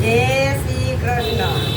Jay Shri Krishna.